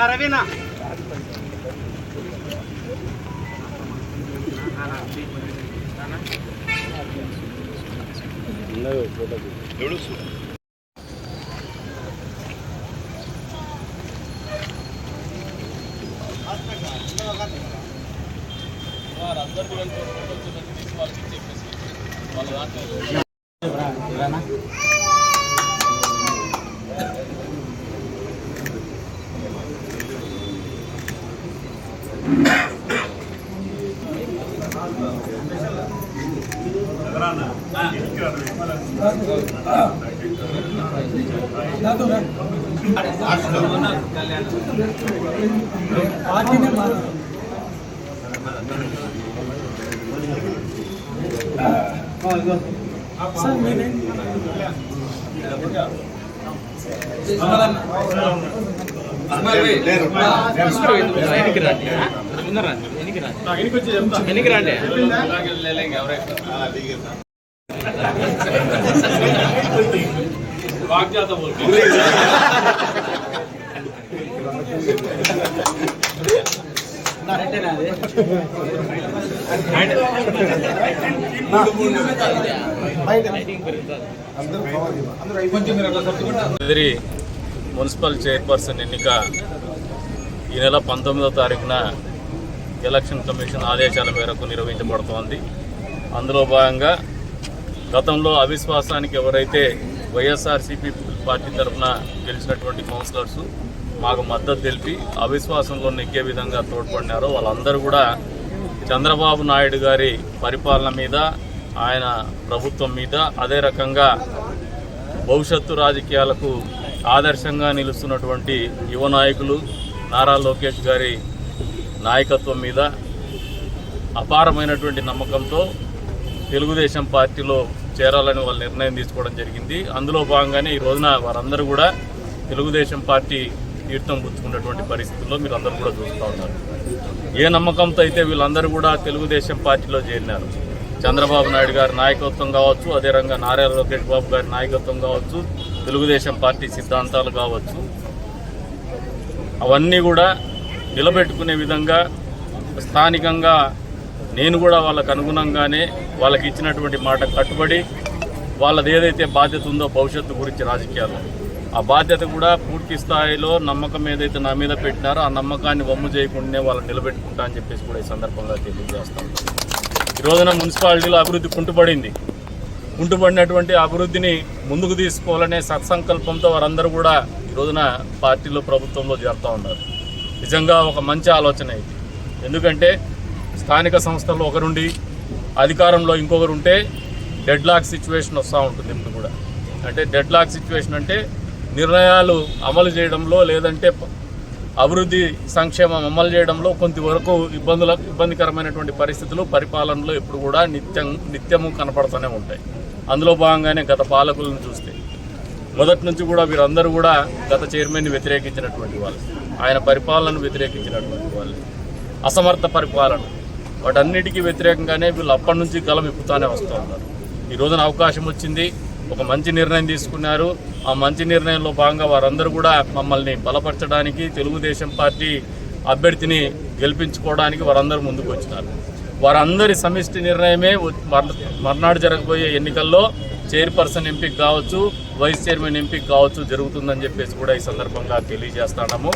రవీనా. ఎవడు వాళ్ళందరూ కూడా వాళ్ళకి చెప్పేసి నా రవీనా వెనక్కి రాండి ఎదిరి మున్సిపల్ చైర్పర్సన్ ఎన్నిక ఈ నెల పంతొమ్మిదవ తారీఖున ఎలక్షన్ కమిషన్ ఆదేశాల మేరకు నిర్వహించబడుతోంది. అందులో భాగంగా గతంలో అవిశ్వాసానికి ఎవరైతే వైఎస్ఆర్సీపీ పార్టీ తరఫున గెలిచినటువంటి కౌన్సిలర్స్ మాకు మద్దతు తెలిపి అవిశ్వాసంలో నెగ్గే విధంగా తోడ్పడినారో వాళ్ళందరూ కూడా చంద్రబాబు నాయుడు గారి పరిపాలన మీద ఆయన ప్రభుత్వం మీద అదే రకంగా భవిష్యత్తు రాజకీయాలకు ఆదర్శంగా నిలుస్తున్నటువంటి యువ నాయకులు నారా లోకేష్ గారి నాయకత్వం మీద అపారమైనటువంటి నమ్మకంతో తెలుగుదేశం పార్టీలో చేరాలని వాళ్ళు నిర్ణయం తీసుకోవడం జరిగింది. అందులో భాగంగానే ఈ రోజున వారందరూ కూడా తెలుగుదేశం పార్టీ తీర్థం పుచ్చుకున్నటువంటి పరిస్థితుల్లో మీరు అందరూ కూడా చూస్తూ ఉన్నారు. ఏ నమ్మకంతో అయితే వీళ్ళందరూ కూడా తెలుగుదేశం పార్టీలో చేరినారు. చంద్రబాబు నాయుడు గారి నాయకత్వం కావచ్చు అదే రంగా నారా లోకేష్ బాబు గారి నాయకత్వం కావచ్చు తెలుగుదేశం పార్టీ సిద్ధాంతాలు కావచ్చు అవన్నీ కూడా నిలబెట్టుకునే విధంగా స్థానికంగా నేను కూడా వాళ్ళకు అనుగుణంగానే వాళ్ళకి ఇచ్చినటువంటి మాట కట్టుబడి వాళ్ళది ఏదైతే బాధ్యత ఉందో భవిష్యత్తు గురించి రాజకీయాలు. ఆ బాధ్యత కూడా పూర్తి స్థాయిలో నమ్మకం ఏదైతే నా మీద పెట్టినారో ఆ నమ్మకాన్ని వమ్ము చేయకుండానే వాళ్ళని నిలబెట్టుకుంటా అని చెప్పేసి కూడా ఈ సందర్భంగా తెలియజేస్తాం ఈ రోజున మున్సిపాలిటీలో అభివృద్ధి కుంటుపడింది. కుంటుపడినటువంటి అభివృద్ధిని ముందుకు తీసుకోవాలనే సత్సంకల్పంతో వారందరూ కూడా ఈ రోజున పార్టీలో ప్రభుత్వంలో చేరుతూ ఉన్నారు. నిజంగా ఒక మంచి ఆలోచన ఇది. ఎందుకంటే స్థానిక సంస్థల్లో ఒకరుండి అధికారంలో ఇంకొకరు ఉంటే డెడ్ లాక్ సిచ్యువేషన్ వస్తూ ఉంటుంది ఇప్పుడు కూడా. అంటే డెడ్ లాక్ సిచ్యువేషన్ అంటే నిర్ణయాలు అమలు చేయడంలో లేదంటే అభివృద్ధి సంక్షేమం అమలు చేయడంలో కొంతవరకు ఇబ్బందుల ఇబ్బందికరమైనటువంటి పరిస్థితులు పరిపాలనలో ఇప్పుడు కూడా నిత్యం నిత్యము కనపడుతూనే ఉంటాయి. అందులో భాగంగానే గత పాలకులను చూస్తే మొదటి నుంచి కూడా వీరందరూ కూడా గత చైర్మన్ని వ్యతిరేకించినటువంటి వాళ్ళు. ఆయన పరిపాలనను వ్యతిరేకించినటువంటి వాళ్ళు. అసమర్థ పరిపాలన. వాటన్నిటికీ వ్యతిరేకంగానే వీళ్ళు అప్పటి నుంచి గలమిప్పుతానే వస్తూ ఉన్నారు. ఈ రోజున అవకాశం వచ్చింది. ఒక మంచి నిర్ణయం తీసుకున్నారు. ఆ మంచి నిర్ణయంలో భాగంగా వారందరూ కూడా మమ్మల్ని బలపరచడానికి తెలుగుదేశం పార్టీ అభ్యర్థిని గెలిపించుకోవడానికి వారందరూ ముందుకు వచ్చినారు. వారందరి సమిష్టి నిర్ణయమే మర్- మర్నాడు జరగబోయే ఎన్నికల్లో చైర్పర్సన్ ఎంపిక కావచ్చు వైస్ చైర్మన్ ఎంపిక కావచ్చు జరుగుతుందని చెప్పేసి కూడా ఈ సందర్భంగా తెలియజేస్తున్నాము